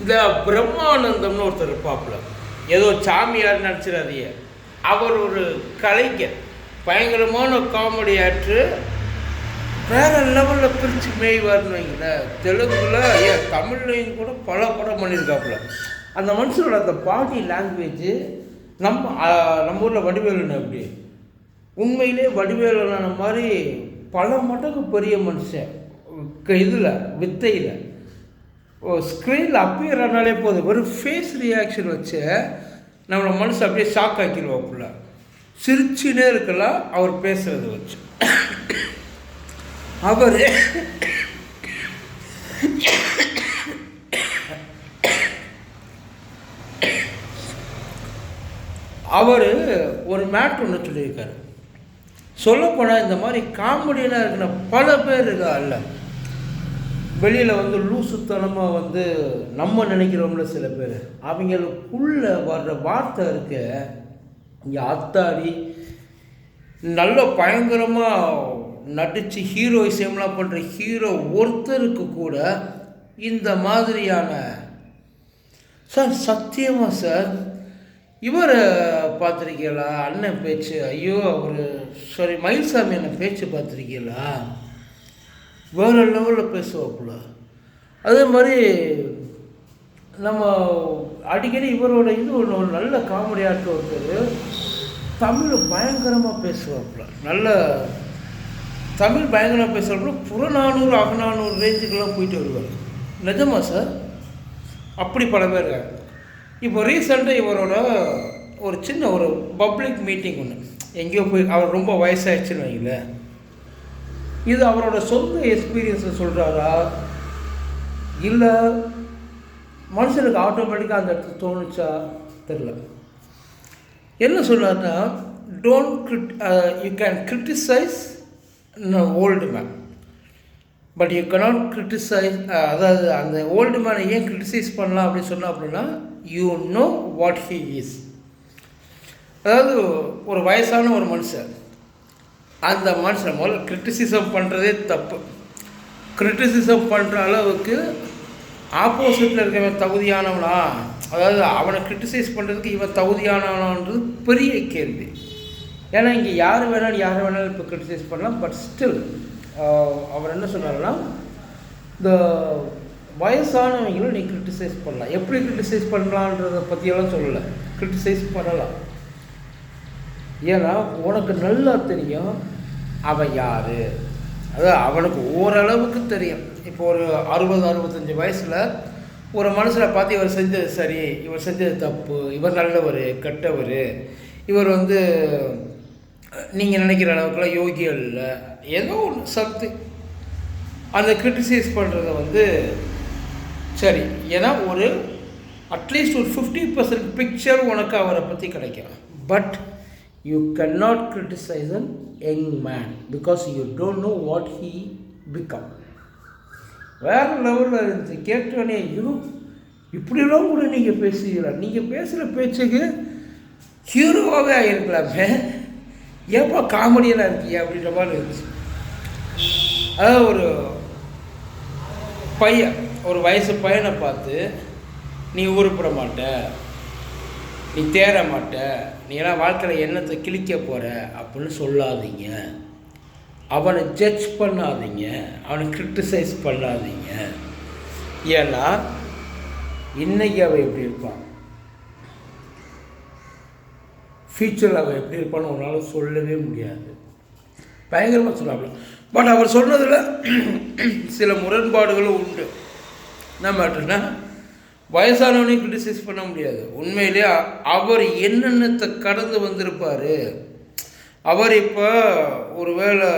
இந்த பிரம்மானந்தம்னு ஒருத்தர் இருப்பாப்புல. ஏதோ சாமியார் நினச்சிடாதீங்க அவர் ஒரு கலைஞர். பயங்கரமான காமெடி ஆற்று வேற லெவலில் பிரித்து மேய்வார்னு வைங்களேன். தெலுங்குல ஏன் தமிழ்லையும் கூட பல படம் பண்ணியிருக்காப்புல. அந்த மனுஷனோட அந்த பாடி லாங்குவேஜ் நம்ம நம்ம ஊரில் வடிவேலுன்னு அப்படி உண்மையிலே வடிவேலுன மாதிரி பல மடங்கு பெரிய மனுஷன். இதில் வித்தையில். ஓ ஸ்க்ரீனில் அப்பியர் ஆனாலே போதும். ஒரு ஃபேஸ் ரியாக்ஷன் வச்சு நம்மளை மனசு அப்படியே ஷாக் ஆக்கிடுவாப்புல சிரிச்சுனே இருக்கலாம் அவர் பேசுகிறத வச்சு. அவர் அவர் ஒரு மேட்ரு ஒன்று சொல்லியிருக்காரு. சொல்லப்போனால் இந்த மாதிரி காமெடியெலாம் இருக்கிற பல பேர் இருக்கா அல்ல வெளியில் வந்து லூசுத்தனமாக வந்து நம்ம நினைக்கிறோம்ல சில பேர். அவங்களுக்குள்ள வர்ற வார்த்தை இருக்க. இங்கே அத்தாடி நல்ல பயங்கரமாக நடித்து ஹீரோயிசம்லாம் பண்ணுற ஹீரோ ஒருத்தருக்கு கூட இந்த மாதிரியான சார் சத்தியமாக சார் இவரை பார்த்துருக்கீங்களா? அண்ணன் பேச்சு ஐயோ அவர் சாரி மயில்சாமி அண்ணன் பேச்சு பார்த்துருக்கீங்களா? வேறு லெவலில் பேசுவாப்புல அதே மாதிரி நம்ம அடிக்கடி இவரோட இது ஒன்று ஒரு நல்ல காமெடி ஆட்டம் ஒருத்தர் தமிழ் பயங்கரமாக பேசுவாப்புல நல்ல தமிழ் பயங்கரமாக பேசுகிறப்ப புறநானூறு அகநானூறு ரேஞ்சுக்கெல்லாம் போயிட்டு வருவார். நிஜமா சார் அப்படி பல பேர் இருக்காங்க. இப்போ ரீசெண்டாக இவரோட ஒரு சின்ன ஒரு பப்ளிக் மீட்டிங் ஒன்று எங்கேயோ போய் அவர் ரொம்ப வயசாகிடுச்சுன்னு வைங்களேன். இது அவரோட சொந்த எக்ஸ்பீரியன்ஸை சொல்கிறாரா இல்லை மனுஷனுக்கு ஆட்டோமேட்டிக்காக அந்த இடத்துல தோணுச்சா? தெரில என்ன சொன்னார்னா don't crit you can criticize old man but you cannot criticize அதாவது அந்த ஓல்டு மேனை ஏன் கிரிட்டிசைஸ் பண்ணலாம்? அப்படின்னு சொன்னா அப்படின்னா you know what he is அதாவது ஒரு வயசான ஒரு மனுஷன் அந்த மனுஷன் முதல்ல கிரிட்டிசிசம் பண்ணுறதே தப்பு. கிரிட்டிசிசம் பண்ணுற அளவுக்கு ஆப்போசிட்டில் இருக்கவன் தகுதியானவனா? அதாவது அவனை கிரிட்டிசைஸ் பண்ணுறதுக்கு இவன் தகுதியானவனான்றது பெரிய கேள்வி. ஏன்னா இங்கே யார் வேணாலும் யார் வேணாலும் இப்போ கிரிட்டிசைஸ் பண்ணலாம். பட் ஸ்டில் அவர் என்ன சொன்னார்னா இந்த வயசானவங்களும் நீ கிரிட்டிசைஸ் பண்ணலாம். எப்படி கிரிட்டிசைஸ் பண்ணலான்றதை பற்றியெல்லாம் சொல்லலை. கிரிட்டிசைஸ் பண்ணலாம். ஏன்னா உனக்கு நல்லா தெரியும் அவன் யார்? அதாவது அவனுக்கு ஓரளவுக்கு தெரியும். இப்போ ஒரு அறுபது அறுபத்தஞ்சி வயசில் ஒரு மனசில் பார்த்து இவர் செஞ்சது சரி இவர் செஞ்சது தப்பு இவர் நல்லவர் கெட்டவர் இவர் வந்து நீங்கள் நினைக்கிற அளவுக்குலாம் யோகியல் இல்லை. ஏதோ ஒன்று சத்து அந்த கிரிட்டிசைஸ் பண்ணுறத வந்து சரி ஏன்னா ஒரு அட்லீஸ்ட் ஒரு ஃபிஃப்டி பர்சன்ட் பிக்சர் உனக்கு அவரை பற்றி கிடைக்கும். But you can not criticize an young man because you don't know what he become வேற லெவலில் இருந்துச்சு கேட்டோடனே ஐயோ இப்படிலாம் கூட நீங்கள் பேசுகிறீங்களா நீங்கள் பேசுகிற பேச்சுக்கு ஹீரோவாகவே ஆகிருக்கலாமே ஏப்பா காமெடியெல்லாம் இருக்கீங்க அப்படின்ற மாதிரி இருந்துச்சு. அதாவது ஒரு பையன் ஒரு வயசு பையனை பார்த்து நீ ஊருப்பட மாட்ட. நீ தேற மாட்ட நீ எல்லாம் வாழ்க்கையில் என்னத்தை கிழிக்க போகிற அப்படின்னு சொல்லாதீங்க. அவனை ஜட்ஜ் பண்ணாதீங்க. அவனை கிரிட்டிசைஸ் பண்ணாதீங்க. ஏன்னா இன்றைக்கி அவன் எப்படி இருப்பான்? ஃபியூச்சரில் அவன் எப்படி இருப்பான்னு உன்னால் சொல்லவே முடியாது. பயங்கரமாக சொன்னாப்புல பட் அவர் சொன்னதில் சில முரண்பாடுகளும் உண்டு. என்ன மாட்டேன்னா வயசானவனையும் கிரிட்டிசைஸ் பண்ண முடியாது. உண்மையிலே அவர் என்னென்னத்தை கடந்து வந்திருப்பார்? அவர் இப்போ ஒருவேளை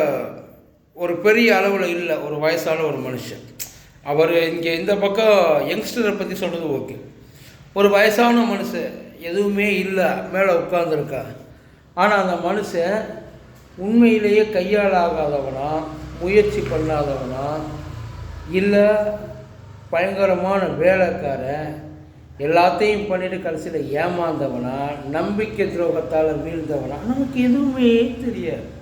ஒரு பெரிய அளவில் இல்லை ஒரு வயசான ஒரு மனுஷன். அவர் இங்கே இந்த பக்கம் யங்ஸ்டரை பற்றி சொல்கிறது ஓகே ஒரு வயசான மனுஷன் எதுவுமே இல்லை மேலே உட்காந்துருக்கா ஆனால் அந்த மனுஷன் உண்மையிலேயே கையால் ஆகாதவனா முயற்சி பண்ணாதவனா இல்லை பயங்கரமான வேலைக்காரன். எல்லாத்தையும் பண்ணிட்டு கடைசியில் ஏமாந்தவனா நம்பிக்கை துரோகத்தால் வீழ்ந்தவனா. நமக்கு எதுவுமே தெரியாது.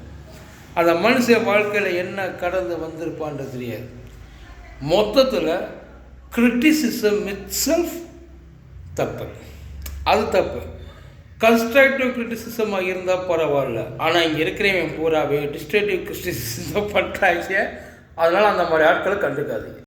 அந்த மனுஷன் வாழ்க்கையில் என்ன கடந்து வந்திருப்பான்றது தெரியாது. மொத்தத்தில் கிரிட்டிசிசம் இட் செல்ஃப் தப்பு. அது தப்பு. கன்ஸ்ட்ரக்டிவ் கிரிட்டிசிசமாக இருந்தால் பரவாயில்ல. ஆனால் இங்கே இருக்கிறவன் பூராவே டிஸ்ட்ரக்டிவ் கிரிட்டிசிசம் பண்ணுறாங்க அதனால் அந்த மாதிரி ஆட்களை கண்டுக்காதீங்க.